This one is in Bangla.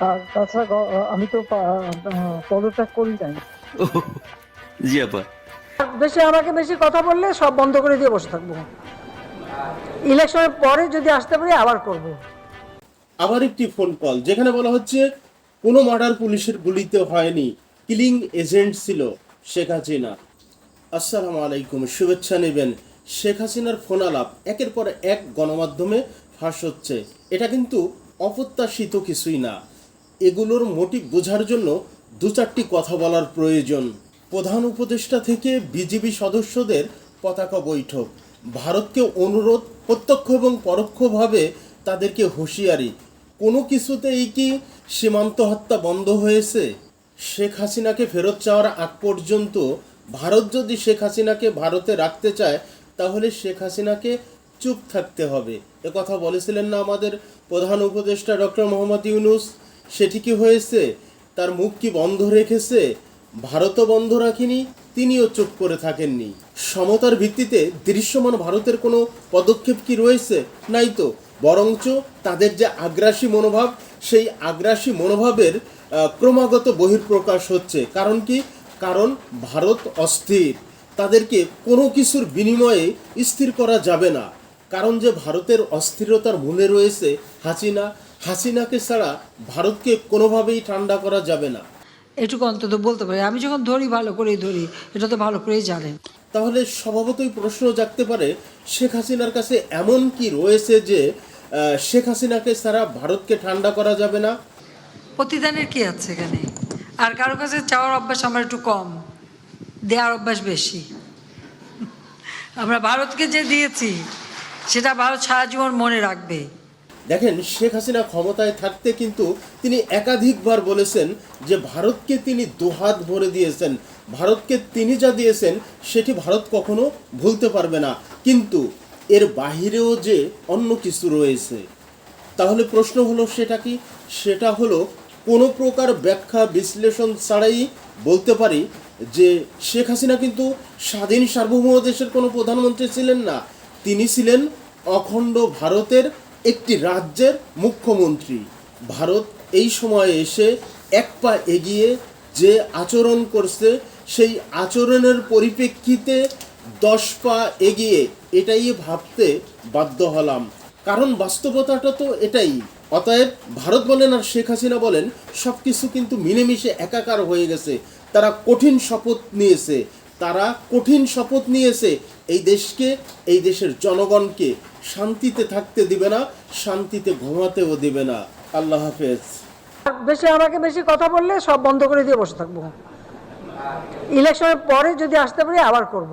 আর তাছাড়া গ- আমি তো পদত্যাগ করি নাই। জি আপা। বেশি আমাকে বেশি কথা বললে সব বন্ধ করে দিয়ে বসে থাকব। ইলেকশনের পরে যদি আসতে পারি আবার করব। আবার একটি ফোন কল যেখানে বলা হচ্ছে কোনো মার্ডার পুলিশের গুলিতে হয়নি কিলিং এজেন্ট ছিল শেখ হাসিনা। আসসালামু আলাইকুম শুভেচ্ছা নেবেন। শেখ হাসিনার ফোন আলাপ একের পর এক গণমাধ্যমে ফাঁস হচ্ছে। এটা কিন্তু অপ্রত্যাশিত কিছুই না। এগুলোর মোটিভ বোঝার জন্য দু চারটি কথা বলার প্রয়োজন। প্রধান উপদেষ্টা থেকে বিজেপি সদস্যদের পতাকা বৈঠক। ভারতকে অনুরোধ, প্রত্যক্ষ এবং পরোক্ষভাবে তাদেরকে হুঁশিয়ারি। কোনো কিছুতেই কি সীমান্ত হত্যা বন্ধ হয়েছে? শেখ হাসিনাকে ফেরত চাওয়ার আগ পর্যন্ত ভারত যদি শেখ হাসিনাকে ভারতে রাখতে চায়, তাহলে শেখ হাসিনাকে চুপ থাকতে হবে। কথা বলেছিলেন না আমাদের প্রধান উপদেষ্টা ডক্টর মোহাম্মদ ইউনুস। সেটি কি হয়েছে। তার মুখ কি বন্ধ রেখেছে? ভারতও বন্ধ রাখেনি, তিনিও চুপ করে থাকেননি। সমতার ভিত্তিতে দৃশ্যমান ভারতের কোনো পদক্ষেপ কি রয়েছে? নাই তো। বরঞ্চ তাদের যে আগ্রাসী মনোভাব, সেই আগ্রাসী মনোভাবের ক্রমাগত বহির্প্রকাশ হচ্ছে। কারণ কি? কারণ ভারত অস্থির। তাদেরকে কোনো কিছুর বিনিময়ে স্থির করা যাবে না। কারণ যে ভারতের অস্থিরতার মূলে রয়েছে হাসিনা হাসিনাকে ছাড়া ভারতকে কোনোভাবেই ঠান্ডা করা যাবে না। এটুকু অন্তত বলতে পারি। আমি যখন ধরি ভালো করেই ধরি এটা তো ভালো করেই জানেন। তাহলে স্বভাবতই প্রশ্ন জাগতে পারে শেখ হাসিনার কাছে এমন কি রয়েছে যে শেখ হাসিনাকে ছাড়া ভারতকে ঠান্ডা করা যাবে না? প্রতিদানের কি আছে এখানে? আর কারও কাছে চাওয়ার অভ্যাস আমার একটু কম। দেওয়ার অভ্যাস বেশি। আমরা ভারতকে যে দিয়েছি সেটা ভারত সারা জীবন মনে রাখবে। দেখেন, শেখ হাসিনা ক্ষমতায় থাকতে কিন্তু তিনি একাধিকবার বলেছেন যে ভারতকে তিনি দুহাত ভরে দিয়েছেন। ভারতকে তিনি যা দিয়েছেন, সেটি ভারত কখনো ভুলতে পারবে না। কিন্তু এর বাহিরেও যে অন্য কিছু রয়েছে, তাহলে প্রশ্ন হলো সেটা কি? সেটা হলো কোনো প্রকার ব্যাখ্যা বিশ্লেষণ ছাড়াই বলতে পারি যে শেখ হাসিনা কিন্তু স্বাধীন সার্বভৌম দেশের কোনো প্রধানমন্ত্রী ছিলেন না। তিনি ছিলেন অখণ্ড ভারতের একটি রাজ্যের মুখ্যমন্ত্রী। ভারত এই সময়ে এসে এক পা এগিয়ে যে আচরণ করছে, সেই আচরণের পরিপ্রেক্ষিতে দশ পা এগিয়ে এটাই ভাবতে বাধ্য হলাম। কারণ বাস্তবতাটা তো এটাই। অতএব ভারত বলেন আর শেখ হাসিনা বলেন সব কিছু কিন্তু মিলেমিশে একাকার হয়ে গেছে। তারা কঠিন শপথ নিয়েছে। তারা কঠিন শপথ নিয়েছে। এই দেশকে, এই দেশের জনগণকে শান্তিতে থাকতে দিবে না, শান্তিতে ঘুমাতেও দিবে না। আল্লাহ হাফেজ। বেশি আমাকে বেশি কথা বললে সব বন্ধ করে দিয়ে বসে থাকব। ইলেকশনের পরে যদি আসতে পারি আবার করব।